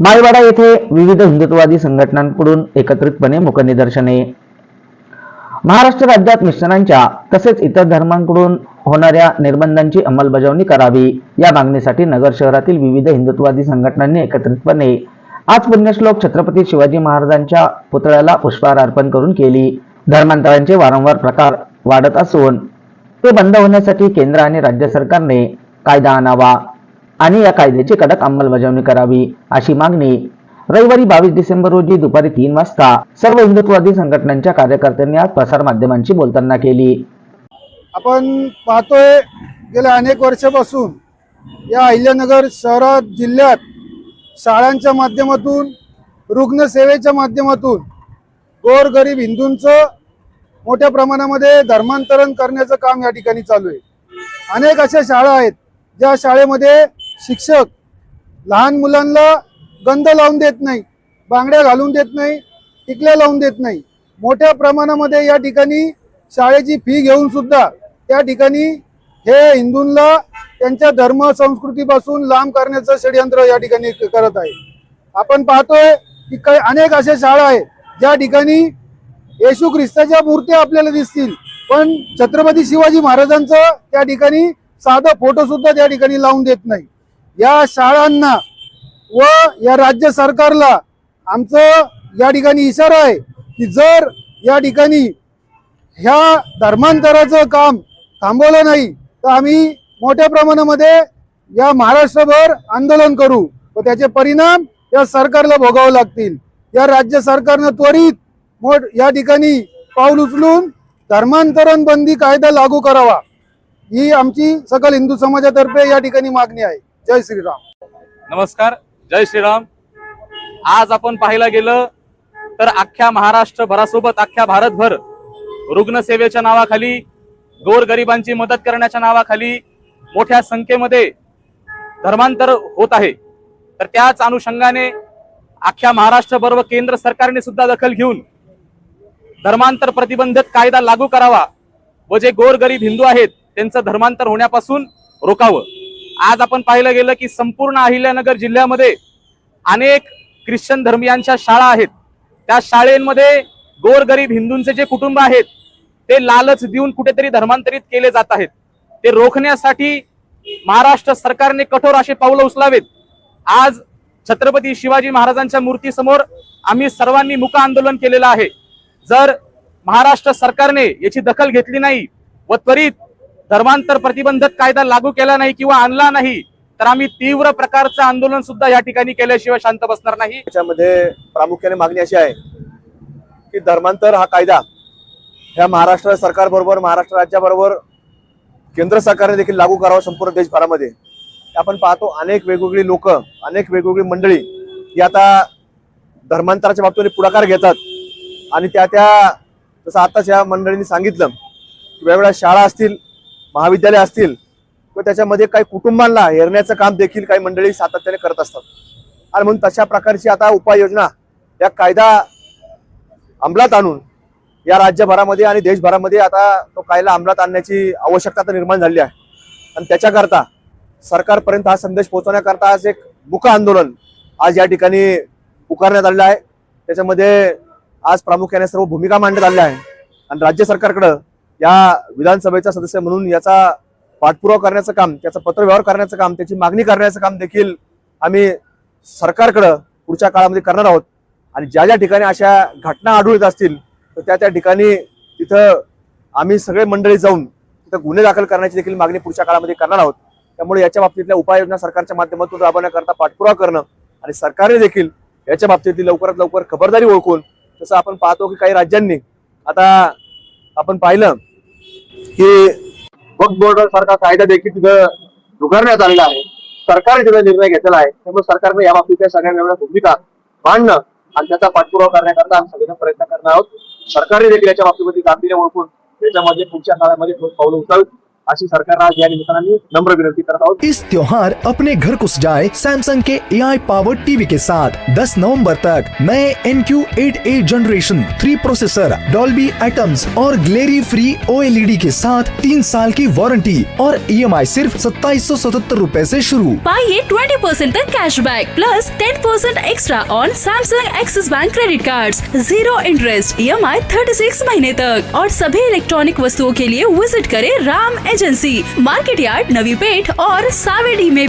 बाईवाडा येथे विविध हिंदुत्ववादी संघटनांकडून एकत्रितपणे मुखनिदर्शने. महाराष्ट्र राज्यात मिश्रांच्या तसेच इतर धर्मांकडून होणाऱ्या निर्बंधांची अंमलबजावणी करावी या मागणीसाठी नगर शहरातील विविध हिंदुत्ववादी संघटनांनी एकत्रितपणे आज पुण्यश्लोक छत्रपती शिवाजी महाराजांच्या पुतळ्याला पुष्पहार अर्पण करून केली. धर्मांतरांचे वारंवार प्रकार वाढत असून ते बंद होण्यासाठी केंद्र आणि राज्य सरकारने कायदा आणावा आणि या कायद्याची कडक अंमलबजावणी करावी अशी मागणी रविवारी बावीस डिसेंबर रोजी दुपारी तीन वाजता सर्व हिंदुत्ववादी संघटनांच्या कार्यकर्त्यांनी आज प्रसारमाध्यमांशी बोलताना केली. आपण पाहतोय गेल्या अनेक वर्षापासून या अहिल्यानगर शहरात जिल्ह्यात शाळांच्या माध्यमातून रुग्णसेवेच्या माध्यमातून गोरगरीब हिंदूंचं मोठ्या प्रमाणामध्ये धर्मांतरण करण्याचं काम या ठिकाणी चालू आहे. अनेक अशा शाळा आहेत ज्या शाळेमध्ये शिक्षक लहान मुलांना गंध लावून देत नाही बांगड्या घालून देत नाही टिकल्या लावून देत नाही. मोठ्या प्रमाणामध्ये या ठिकाणी शाळेची फी घेऊन सुद्धा त्या ठिकाणी हे हिंदूंना त्यांच्या धर्म संस्कृतीपासून लांब करण्याचं षडयंत्र या ठिकाणी करत आहे. आपण पाहतोय की काही अनेक अशा शाळा आहेत ज्या ठिकाणी येशू ख्रिस्ताच्या मूर्त्या आपल्याला दिसतील पण छत्रपती शिवाजी महाराजांचं त्या ठिकाणी साधं फोटो सुद्धा त्या ठिकाणी लावून देत नाही. या शाळांना व या राज्य सरकारला आमचं या ठिकाणी इशारा आहे की जर या ठिकाणी ह्या धर्मांतराचं काम थांबवलं नाही तर आम्ही मोठ्या प्रमाणामध्ये या महाराष्ट्रभर आंदोलन करू व त्याचे परिणाम या सरकारला भोगावे लागतील. या राज्य सरकारनं त्वरित मोठ या ठिकाणी पाऊल उचलून धर्मांतरण बंदी कायदा लागू करावा. ही आमची सकल हिंदू समाजातर्फे या ठिकाणी मागणी आहे. जय श्रीराम. नमस्कार जय श्रीराम. आज आपण पाहायला गेलं तर अख्ख्या महाराष्ट्रभरासोबत अख्ख्या भारतभर रुग्णसेवेच्या नावाखाली गोरगरिबांची मदत करण्याच्या नावाखाली मोठ्या संख्येमध्ये धर्मांतर होत आहे. तर त्याच अनुषंगाने अख्ख्या महाराष्ट्रभर व केंद्र सरकारने सुद्धा दखल घेऊन धर्मांतर प्रतिबंधक कायदा लागू करावा व जे गोरगरीब हिंदू आहेत त्यांचं धर्मांतर होण्यापासून रोखावं आज आपण पाहिलं गेलं की संपूर्ण अहिल्यानगर जिल्ह्यामध्ये अनेक ख्रिश्चन धर्मियांच्या शाळा आहेत. त्या शाळेमध्ये गोरगरीब हिंदूंचे जे कुटुंब आहेत ते लालच देऊन कुठेतरी धर्मांतरित केले जात आहेत. ते रोखण्यासाठी महाराष्ट्र सरकारने कठोर असे पावलं उचलावेत. आज छत्रपती शिवाजी महाराजांच्या मूर्तीसमोर आम्ही सर्वांनी मुक आंदोलन केलेलं आहे. जर महाराष्ट्र सरकारने याची दखल घेतली नाही व त्वरित धर्मांतर प्रतिबंधक कायदा लागू केला नाही किंवा आणला नाही तर आम्ही तीव्र प्रकारचं आंदोलन सुद्धा या ठिकाणी केल्याशिवाय शांत बसणार नाही. त्याच्यामध्ये प्रामुख्याने मागणी अशी आहे की धर्मांतर हा कायदा ह्या महाराष्ट्र सरकारबरोबर महाराष्ट्र राज्याबरोबर केंद्र सरकारने देखील लागू करावा संपूर्ण देशभरामध्ये. आपण पाहतो अनेक वेगवेगळी लोक अनेक वेगवेगळी मंडळी ही आता धर्मांतराच्या बाबतीने पुढाकार घेतात. आणि त्या त्या जसं आताच या मंडळींनी सांगितलं की वेगवेगळ्या शाळा असतील महाविद्यालय असतील व त्याच्यामध्ये काही कुटुंबांना हेरण्याचं काम देखील काही मंडळी सातत्याने करत असतात. आणि म्हणून तशा प्रकारची आता उपाययोजना या कायदा अंमलात आणून या राज्यभरामध्ये आणि देशभरामध्ये आता तो कायदा अंमलात आणण्याची आवश्यकता आता निर्माण झाली आहे. आणि त्याच्याकरता सरकारपर्यंत हा संदेश पोहोचवण्याकरता आज एक मुक आंदोलन आज या ठिकाणी पुकारण्यात आलेलं आहे. त्याच्यामध्ये आज प्रामुख्याने सर्व भूमिका मांडण्यात आल्या आहे आणि राज्य सरकारकडं या विधानसभेचा सदस्य म्हणून याचा पाठपुरावा करण्याचं काम त्याचा पत्रव्यवहार करण्याचं काम त्याची मागणी करण्याचं काम देखील आम्ही सरकारकडं पुढच्या काळामध्ये करणार आहोत. आणि ज्या ज्या ठिकाणी अशा घटना आढळून येत असतील तर त्या त्या ठिकाणी तिथं आम्ही सगळे मंडळी जाऊन तिथं गुन्हे दाखल करण्याची देखील मागणी पुढच्या काळामध्ये करणार आहोत. त्यामुळे याच्या बाबतीतल्या उपाययोजना सरकारच्या माध्यमातून राबवण्याकरता पाठपुरावा करणं आणि सरकारने देखील याच्या बाबतीतली लवकरात लवकर खबरदारी ओळखून जसं आपण पाहतो की काही राज्यांनी आता आपण पाहिलं की वक्फ बोर्ड सारखा कायदा देखील तिथं उघडण्यात आलेला आहे. सरकारने तिथं निर्णय घेतलेला आहे. त्यामुळे सरकारने या बाबतीत सगळ्या वेगळ्या भूमिका मांडणं आणि त्याचा पाठपुरावा करण्याकरता आम्ही सगळ्यांना प्रयत्न करणार आहोत. सरकारने देखील याच्या बाबतीमध्ये गांभीर्य ओळखून. त्याच्यामध्ये पुढच्या काळामध्ये पावलं उचलावी अशी सरकारला या निमित्तानं मी नम्र विनंती करत आहोत इस त्योहार अपने घर को सजाए सैमसंग के ए आई पावर टीवी के साथ। 10 नवंबर तक नए N Q eight A generation three processor Dolby Atmos और ग्लेरी फ्री ओ के साथ तीन साल की वारंटी और ई एम आई सिर्फ़ सत्ताईस सौ सतहत्तर रूपए ऐसी शुरू। पाइए 20% तक cash back plus 10% extra on Samsung Axis bank credit card zero interest E M I thirty six महीने तक। और सभी इलेक्ट्रॉनिक वस्तुओं के लिए विज़िट करें Ram agency market yard Navi Peth और सावेडी में भी